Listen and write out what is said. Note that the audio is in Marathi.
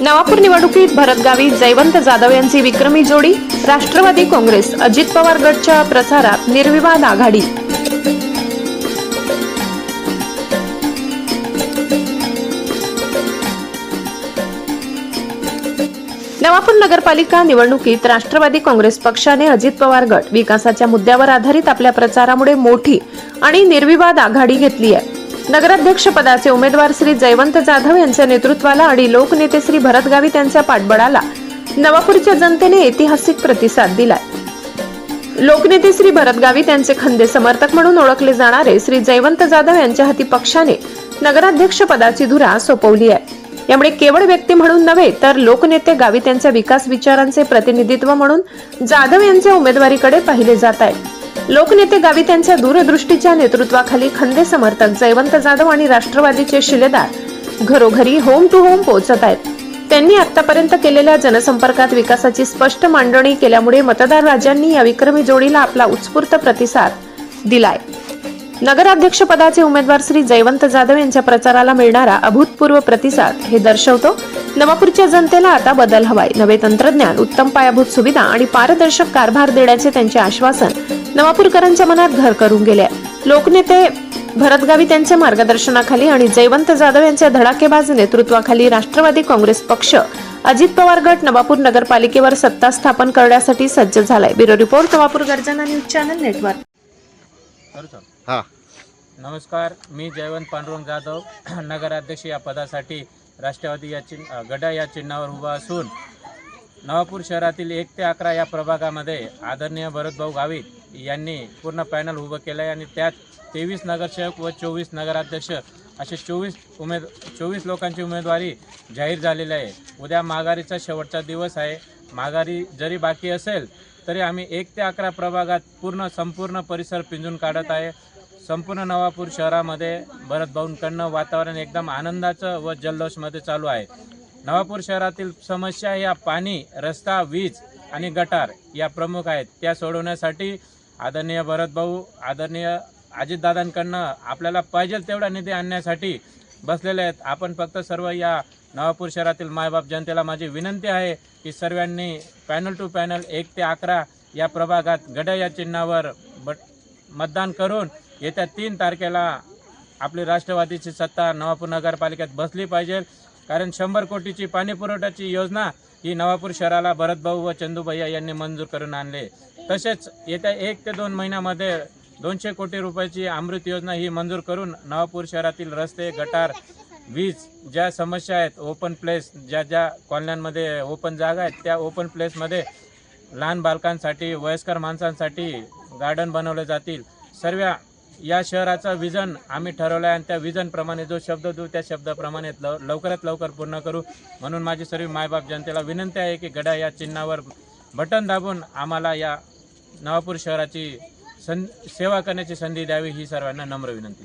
नवापूर निवडणुकीत भरतगावी जयवंत जाधव यांची विक्रमी जोडी राष्ट्रवादी काँग्रेस अजित पवार गटच्या प्रचारात निर्विवाद आघाडी. नवापूर नगरपालिका निवडणुकीत राष्ट्रवादी काँग्रेस पक्षाने अजित पवार गट विकासाच्या मुद्द्यावर आधारित आपल्या प्रचारामुळे मोठी आणि निर्विवाद आघाडी घेतली आहे. नगराध्यक्षपदाचे उमेदवार श्री जयवंत जाधव यांच्या नेतृत्वाला आणि लोकनेते श्री भरत गावित यांच्या पाठबळाला नवापूरच्या जनतेने ऐतिहासिक प्रतिसाद दिलाय. लोकनेते श्री भरत गावित यांचे खंदे समर्थक म्हणून ओळखले जाणारे श्री जयवंत जाधव यांच्या हाती पक्षाने नगराध्यक्ष पदाची धुरा सोपवली आहे. यामुळे केवळ व्यक्ती म्हणून नव्हे तर लोकनेते गावित यांच्या विकास विचारांचे प्रतिनिधित्व म्हणून जाधव यांच्या उमेदवारीकडे पाहिले जात आहे. लोकनेते गावित यांच्या दूरदृष्टीच्या नेतृत्वाखाली खंदे समर्थक जयवंत जाधव आणि राष्ट्रवादीचे शिलेदार घरोघरी होम टू होम पोहोचत आहेत. त्यांनी आतापर्यंत केलेल्या जनसंपर्कात विकासाची स्पष्ट मांडणी केल्यामुळे मतदार राजांनी या विक्रमी जोडीला आपला उत्स्फूर्त प्रतिसाद दिलाय. नगराध्यक्ष पदाचे उमेदवार श्री जयवंत जाधव यांच्या प्रचाराला मिळणारा अभूतपूर्व प्रतिसाद हे दर्शवतो. नवापूरच्या जनतेला आता बदल हवाय नवे तंत्रज्ञान उत्तम पायाभूत सुविधा आणि पारदर्शक कारभार देण्याचे त्यांचे आश्वासन नवापूरकरांच्या मनात घर करून गेले. लोकनेते भरत गावित यांच्या मार्गदर्शनाखाली आणि जयवंत जाधव यांच्या धडाकेबाज नेतृत्वाखाली राष्ट्रवादी काँग्रेस पक्ष अजित पवार गट नवापूर नगरपालिकेवर सत्ता स्थापन करण्यासाठी सज्ज झालाय ब्युरो रिपोर्ट नवापूर गर्जना न्यूज चॅनल नेटवर्क. हा नमस्कार मी जयवंत पांडुरंग जाधव नगराध्यक्ष या पदासाठी राष्ट्रवादी या चिन्ह गडा या चिन्हावर उभा असून नवापूर शहरातील एक ते अकरा या प्रभागामध्ये आदरणीय भरतभाऊ गावित यांनी पूर्ण पॅनल उभं केलं आहे आणि त्यात तेवीस नगरसेवक व चोवीस नगराध्यक्ष असे चोवीस उमेद चोवीस लोकांची उमेदवारी जाहीर झालेली आहे. उद्या माघारीचा शेवटचा दिवस आहे. माघारी जरी बाकी असेल तरी आम्ही एक ते अकरा प्रभागात पूर्ण संपूर्ण परिसर पिंजून काढत आहे. संपूर्ण नवापूर शहरामध्ये भरतभाऊंकडनं वातावरण एकदम आनंदाचं व जल्लोषमध्ये चालू आहे. नवापूर शहरातील समस्या या पाणी रस्ता वीज आणि गटार या प्रमुख आहेत. त्या सोडवण्यासाठी आदरणीय भरतभाऊ आदरणीय अजितदादांकडनं आपल्याला पाहिजे तेवढा निधी आणण्यासाठी बसलेले आहेत. आपण फक्त सर्व या नवापूर शहरातील मायबाप जनतेला माझी विनंती आहे की सर्वांनी पॅनल टू पॅनल एक ते अकरा या प्रभागात गड्या या चिन्हावर बट मतदान करून येत्या तीन तारखेला आपली राष्ट्रवादीची सत्ता नवापूर नगरपालिकेत बसली पाहिजे. कारण शंभर कोटीची पाणीपुरवठ्याची योजना ही नवापूर शहराला भरतभाऊ व चंदूभैया यांनी मंजूर करून आणले. तसेच येत्या एक ते दोन महिन्यामध्ये दोनशे कोटी रुपयाची अमृत योजना ही मंजूर करून नवापूर शहरातील रस्ते गटार वीज ज्या समस्या आहेत ओपन प्लेस ज्या ज्या कॉलन्यांमध्ये ओपन जागा आहेत त्या ओपन प्लेसमध्ये लहान बालकांसाठी वयस्कर माणसांसाठी गार्डन बनवले जातील. सर्व या शहराचं विजन आम्ही ठरवलं आहे आणि त्या विजनप्रमाणे जो शब्द देऊ त्या शब्दाप्रमाणे लव लवकरात लवकर पूर्ण करू. म्हणून माझी सर्व मायबाप जनतेला विनंती आहे की गडा या चिन्हावर बटन दाबून आम्हाला या नवापूर शहराची सं सेवा करण्याची संधी द्यावी ही सर्वांना नम्र विनंती.